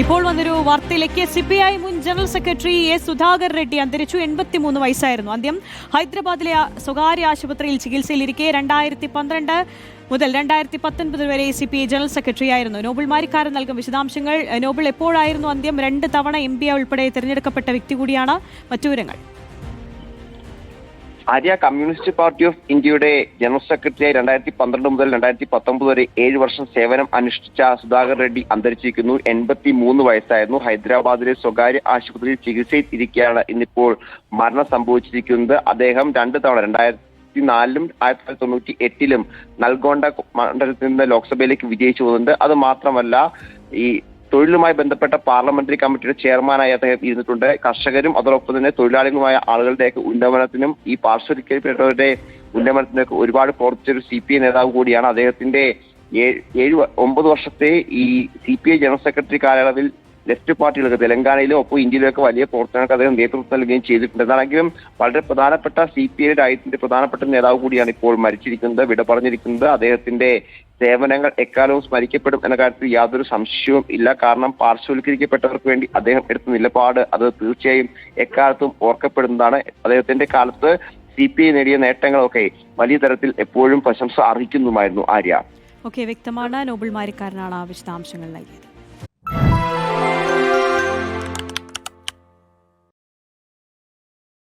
ഇപ്പോൾ വന്നൊരു വാർത്തയിലേക്ക് സി പി ഐ മുൻ general secretary A Sudhakar Reddy അന്തരിച്ചു. എൺപത്തിമൂന്ന് വയസ്സായിരുന്നു ആദ്യം ഹൈദരാബാദിലെ സ്വകാര്യ ആശുപത്രിയിൽ ചികിത്സയിലിരിക്കെ രണ്ടായിരത്തി പന്ത്രണ്ട് മുതൽ രണ്ടായിരത്തി പത്തൊൻപത് വരെ C P I general secretary ആയിരുന്നു. നോബൽ മാരിക്കാരൻ നൽകും വിശദാംശങ്ങൾ. നോബൽ എപ്പോഴായിരുന്നു അന്ത്യം? രണ്ട് തവണ എം പി ഉൾപ്പെടെ തിരഞ്ഞെടുക്കപ്പെട്ട വ്യക്തി കൂടിയാണ് മറ്റു വിവരങ്ങൾ. ആര്യ കമ്മ്യൂണിസ്റ്റ് പാർട്ടി ഓഫ് ഇന്ത്യയുടെ ജനറൽ സെക്രട്ടറിയായി രണ്ടായിരത്തി പന്ത്രണ്ട് മുതൽ രണ്ടായിരത്തി പത്തൊമ്പത് വരെ ഏഴ് വർഷം സേവനം അനുഷ്ഠിച്ച സുധാകർ റെഡ്ഡി അന്തരിച്ചിരിക്കുന്നു. എൺപത്തി മൂന്ന് വയസ്സായിരുന്നു. ഹൈദരാബാദിലെ സ്വകാര്യ ആശുപത്രിയിൽ ചികിത്സയിൽ ഇരിക്കുകയാണ് ഇന്നിപ്പോൾ മരണം സംഭവിച്ചിരിക്കുന്നത്. അദ്ദേഹം രണ്ട് തവണ രണ്ടായിരത്തി ആയിരത്തി തൊള്ളായിരത്തി തൊണ്ണൂറ്റി എട്ടിലും നൽഗോണ്ട മണ്ഡലത്തിൽ നിന്ന് ലോക്സഭയിലേക്ക് വിജയിച്ചു പോകുന്നുണ്ട്. അത് മാത്രമല്ല ഈ തൊഴിലുമായി ബന്ധപ്പെട്ട പാർലമെന്ററി കമ്മിറ്റിയുടെ ചെയർമാനായി അദ്ദേഹം ഇരുന്നിട്ടുണ്ട്. കർഷകരും അതോടൊപ്പം തന്നെ തൊഴിലാളികളുമായ ആളുകളുടെയൊക്കെ ഉന്നമനത്തിനും ഈ പാർശ്വവൽക്കരിക്കപ്പെട്ടവരുടെ ഉന്നമനത്തിനൊക്കെ ഒരുപാട് പ്രവർത്തിച്ച ഒരു സി പി ഐ നേതാവ് കൂടിയാണ് അദ്ദേഹത്തിന്റെ ഏഴ് ഒമ്പത് വർഷത്തെ ഈ C P I general secretary കാലയളവിൽ ലെഫ്റ്റ് പാർട്ടികൾക്ക് തെലങ്കാനയിലും ഒപ്പം ഇന്ത്യയിലൊക്കെ വലിയ പ്രവർത്തനങ്ങൾക്ക് അദ്ദേഹം നേതൃത്വം നൽകുകയും ചെയ്തിട്ടുണ്ട്. എന്നാണെങ്കിലും വളരെ പ്രധാനപ്പെട്ട സി പി ഐ രാജ്യത്തിന്റെ പ്രധാനപ്പെട്ട നേതാവ് കൂടിയാണ് ഇപ്പോൾ മരിച്ചിരിക്കുന്നത് വിട പറഞ്ഞിരിക്കുന്നത്. അദ്ദേഹത്തിന്റെ സേവനങ്ങൾ എക്കാലവും സ്മരിക്കപ്പെടും എന്ന കാര്യത്തിൽ യാതൊരു സംശയവും ഇല്ല. കാരണം പാർശ്വവൽക്കരിക്കപ്പെട്ടവർക്ക് വേണ്ടി അദ്ദേഹം എടുത്ത നിലപാട് അത് തീർച്ചയായും എക്കാലത്തും ഓർക്കപ്പെടുന്നതാണ്. അദ്ദേഹത്തിന്റെ കാലത്ത് സി പി ഐ നേടിയ നേട്ടങ്ങളൊക്കെ വലിയ തരത്തിൽ എപ്പോഴും പ്രശംസ അർഹിക്കുന്നുമായിരുന്നു ആര്യ. ഓക്കെ വ്യക്തമാണ്. നോബൽ മാരിക്കാരനാണ് ആ വിശദാംശങ്ങൾ നൽകിയത്.